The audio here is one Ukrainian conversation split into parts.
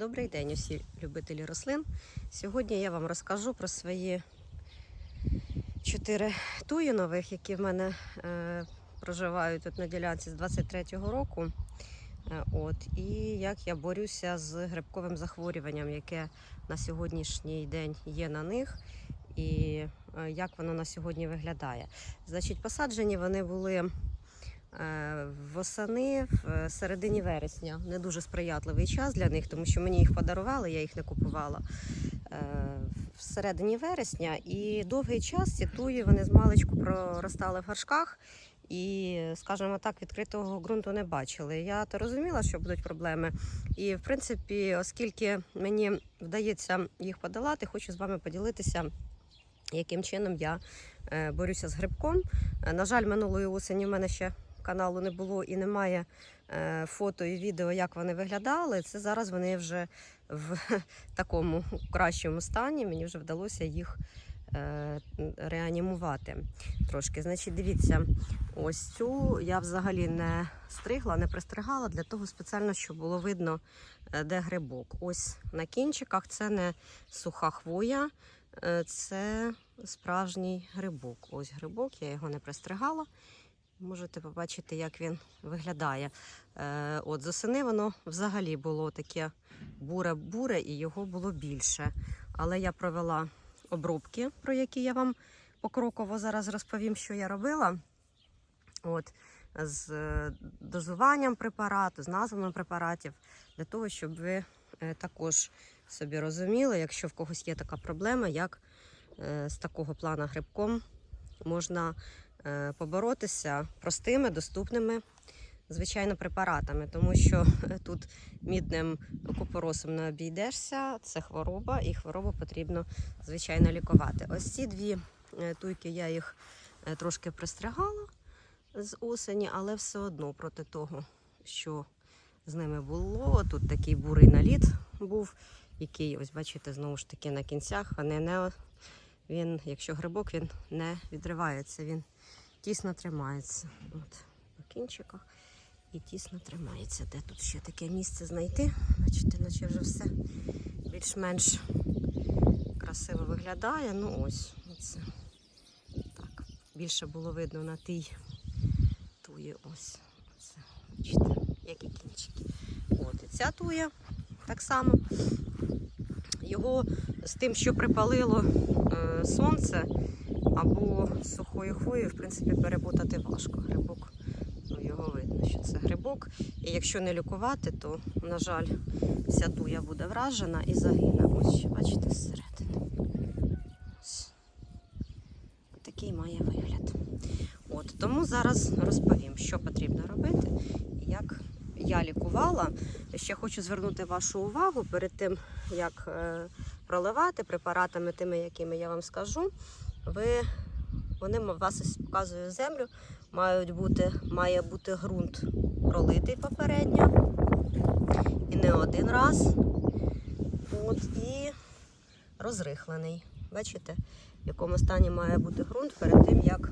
Добрий день, усі любителі рослин. Сьогодні я вам розкажу про свої чотири туї нових, які в мене е, проживають тут на ділянці з 23-го року. Е, от, і як я борюся з грибковим захворюванням, яке на сьогоднішній день є на них, і е, як воно на сьогодні виглядає. Значить, посаджені вони були восени в середині вересня. Не дуже сприятливий час для них, тому що мені їх подарували, я їх не купувала е, в середині вересня. І довгий час ці туї вони з маличку проростали в горшках. І, скажімо так, відкритого ґрунту не бачили. Я то розуміла, що будуть проблеми. І, в принципі, оскільки мені вдається їх подолати, хочу з вами поділитися, яким чином я е, борюся з грибком. Е, На жаль, минулої осені в мене ще каналу не було і немає е, фото і відео, як вони виглядали. Це зараз вони вже в такому кращому стані. Мені вже вдалося їх е, реанімувати трошки. Значить, дивіться, ось цю я взагалі не стригла, не пристригала для того спеціально, щоб було видно, е, де грибок. Ось на кінчиках це не суха хвоя, це справжній грибок. Ось грибок, я його не пристригала. Можете побачити, як він виглядає. Е, От з осени воно взагалі було таке буре-буре, і його було більше. Але я провела обробки, про які я вам покроково зараз розповім, що я робила. От, з е, дозуванням препарату, з назвами препаратів, для того, щоб ви е, також собі розуміли, якщо в когось є така проблема, як з такого плана грибком можна поборотися простими, доступними, звичайно, препаратами, тому що е, тут мідним купоросом не обійдешся, це хвороба, і хворобу потрібно, звичайно, лікувати. Ось ці дві е, туйки я їх е, трошки пристригала з осені, але все одно проти того, що з ними було. Тут такий бурий наліт був, який, ось бачите, знову ж таки на кінцях, не, не він, якщо грибок, він не відривається, він тісно тримається. От, на кінчиках і тісно тримається. Де тут ще таке місце знайти? Бачите, наче вже все більш-менш красиво виглядає. Ну ось, оце. Так, більше було видно на тій туї. Ось. Оце. Бачите, які кінчики. От, і ця туя так само. Його з тим, що припалило е, сонце або сухою хвоєю, в принципі, перепутати важко. Грибок, ну, його видно, що це грибок. І якщо не лікувати, то, на жаль, вся туя буде вражена і загине. Ось бачите, зсередини. Ось. Такий має вигляд. От, тому зараз розповім, що потрібно робити як я лікувала. Ще хочу звернути вашу увагу перед тим, як е, проливати препаратами, тими, якими я вам скажу. Ви, вони вас ось показую землю, мають бути, має бути ґрунт пролитий попередньо. І не один раз. От, і розрихлений. Бачите, в якому стані має бути ґрунт перед тим, як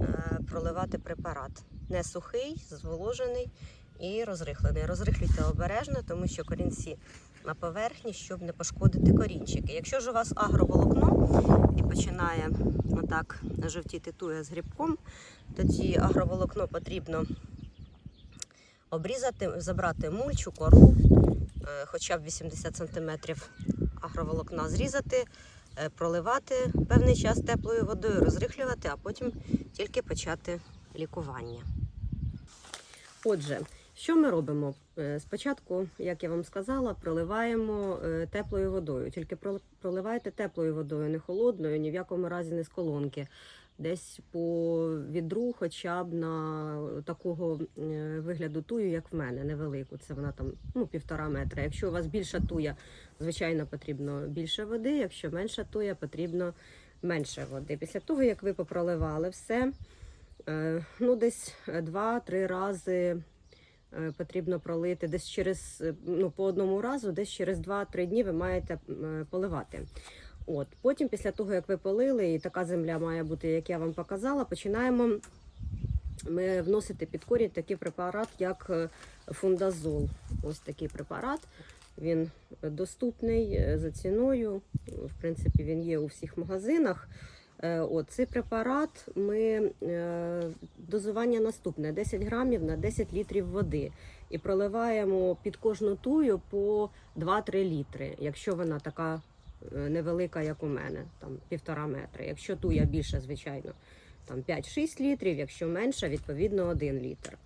е, проливати препарат. Не сухий, зволожений і розрихлений. Розрихлюйте обережно, тому що корінці на поверхні, щоб не пошкодити корінчики. Якщо ж у вас агроволокно і починає отак жовтіти туя з грибком, тоді агроволокно потрібно обрізати, забрати мульчу, кору, е, хоча б 80 см агроволокна зрізати, е, проливати певний час теплою водою, розрихлювати, а потім тільки почати лікування. Отже, що ми робимо? Е, Спочатку, як я вам сказала, проливаємо е, теплою водою. Тільки про- проливайте теплою водою, не холодною, ні в якому разі не з колонки. Десь по відру, хоча б на такого е, вигляду тую, як в мене, невелику. Це вона там ну, півтора метра. Якщо у вас більша туя, звичайно, потрібно більше води. Якщо менша туя, потрібно менше води. Після того, як ви попроливали все, ну десь 2-3 рази потрібно пролити. Десь через е, ну, по одному разу, десь через 2-3 дні ви маєте е, поливати. От потім, після того як ви полили, і така земля має бути, як я вам показала, починаємо ми вносити під корінь такий препарат, як е, фундазол. Ось такий препарат. Він доступний е, за ціною. В принципі, він є у всіх магазинах. Е, От, цей препарат ми е, дозування наступне: 10 грамів на 10 літрів води. І проливаємо під кожну тую по 2-3 літри, якщо вона така е, невелика, як у мене, там півтора метри. Якщо туя більше, звичайно, там 5-6 літрів, якщо менше, відповідно 1 літр.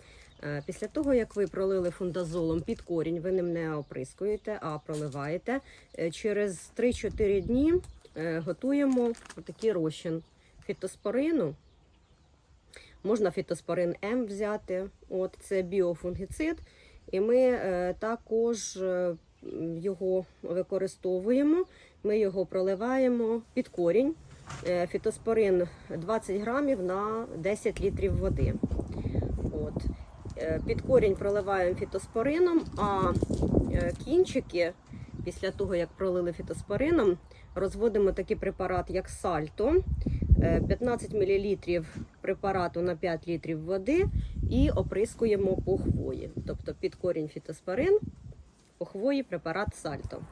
Після того, як ви пролили фундазолом під корінь, ви ним не оприскуєте, а проливаєте. Через 3-4 дні готуємо такий розчин фітоспорину. Можна фітоспорин М взяти, от це біофунгіцид, і ми е, також е, його використовуємо. Ми його проливаємо під корінь. Е, Фітоспорин 20 грамів на 10 літрів води. От. Е, Під корінь проливаємо фітоспорином, а е, кінчики, після того, як пролили фітоспорином, розводимо такий препарат, як сальто. Е, 15 мл препарату на 5 літрів води і оприскуємо по хвої. Тобто під корінь фітоспорин, по хвої препарат сальто.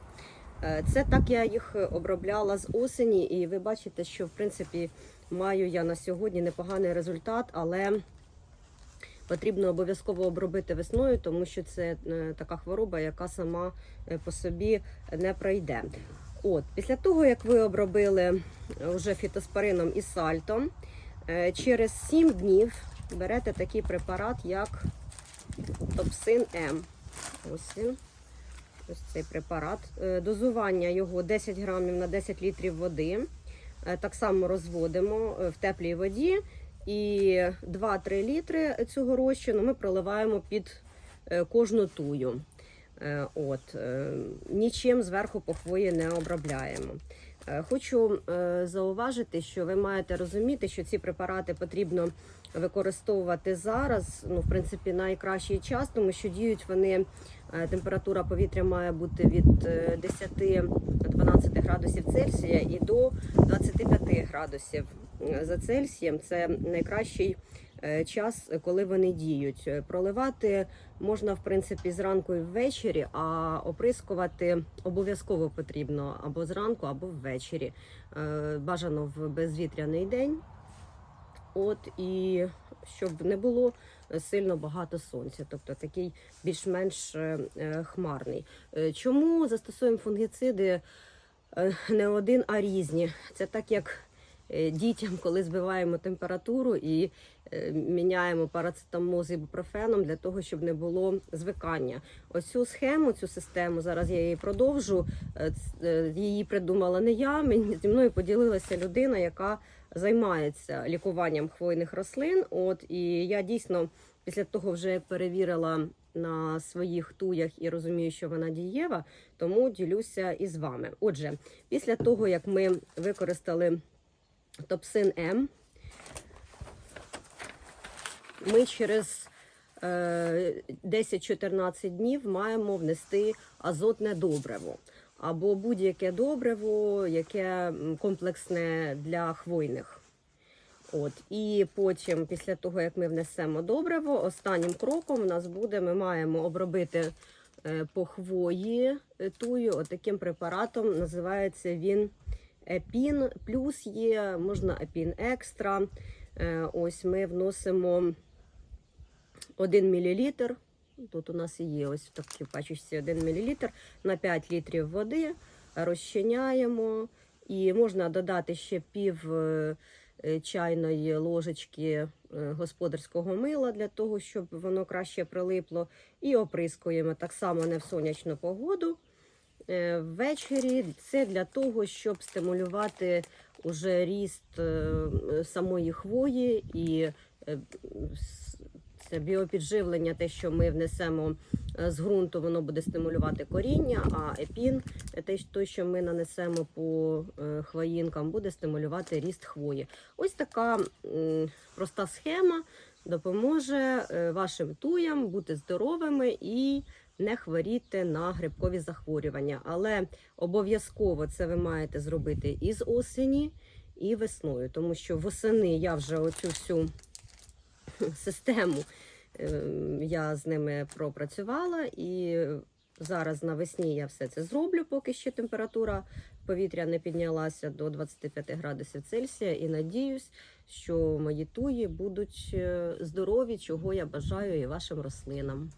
Е, Це так я їх обробляла з осені, і ви бачите, що в принципі маю я на сьогодні непоганий результат, але потрібно обов'язково обробити весною, тому що це е, така хвороба, яка сама е, по собі не пройде. От, після того, як ви обробили вже фітоспорином і сальтом, е, через 7 днів берете такий препарат, як Топсин М. Ось він. Ось цей препарат. Е, Дозування його 10 грамів на 10 літрів води. Е, Так само розводимо е, в теплій воді. І 2-3 літри цього розчину ми проливаємо під е, кожну тую. Е, От, е, нічим зверху по хвої не обробляємо. Хочу зауважити, що ви маєте розуміти, що ці препарати потрібно використовувати зараз. Ну, в принципі, найкращий час, тому що діють вони. Температура повітря має бути від е, 10-12 градусів Цельсія і до 25 градусів за Цельсієм. Це найкращий е, час, коли вони діють. Проливати можна в принципі зранку і ввечері, а оприскувати обов'язково потрібно або зранку, або ввечері. Е, Бажано в безвітряний день. От і щоб не було сильно багато сонця, тобто такий більш-менш е, хмарний. Чому застосуємо фунгіциди не один, а різні? Це так як дітям, коли збиваємо температуру і е, міняємо парацетамол з ібупрофеном для того, щоб не було звикання. Ось цю схему, цю систему, зараз я її продовжу. Е, е, Її придумала не я. Мені зі мною поділилася людина, яка займається лікуванням хвойних рослин. От і я дійсно після того вже перевірила на своїх туях і розумію, що вона дієва, тому ділюся із вами. Отже, після того як ми використали топсин М, ми через е, 10-14 днів маємо внести азотне добриво або будь-яке добриво, яке комплексне для хвойних. От і потім, після того як ми внесемо добриво, останнім кроком у нас буде: ми маємо обробити е, по хвої е, тую. Отаким препаратом називається він Епін. Плюс є, можна Епін екстра. Е, Ось ми вносимо 1 мл. Тут у нас є ось в такій пачечці 1 мл на 5 літрів води. Розчиняємо. І можна додати ще пів е, чайної ложечки е, господарського мила для того, щоб воно краще прилипло. І оприскуємо так само не в сонячну погоду. Е, Ввечері це для того, щоб стимулювати уже ріст е, самої хвої і е, це біопідживлення, те, що ми внесемо з ґрунту, воно буде стимулювати коріння, а епін, те, що- ми нанесемо по хвоїнкам, буде стимулювати ріст хвої. Ось така проста схема допоможе вашим туям бути здоровими і не хворіти на грибкові захворювання. Але обов'язково це ви маєте зробити і з осені, і весною, тому що восени я вже оцю всю систему е, я з ними пропрацювала і зараз навесні я все це зроблю, поки ще температура повітря не піднялася до 25 градусів Цельсія. І надіюсь, що мої туї будуть е, здорові, чого я бажаю і вашим рослинам.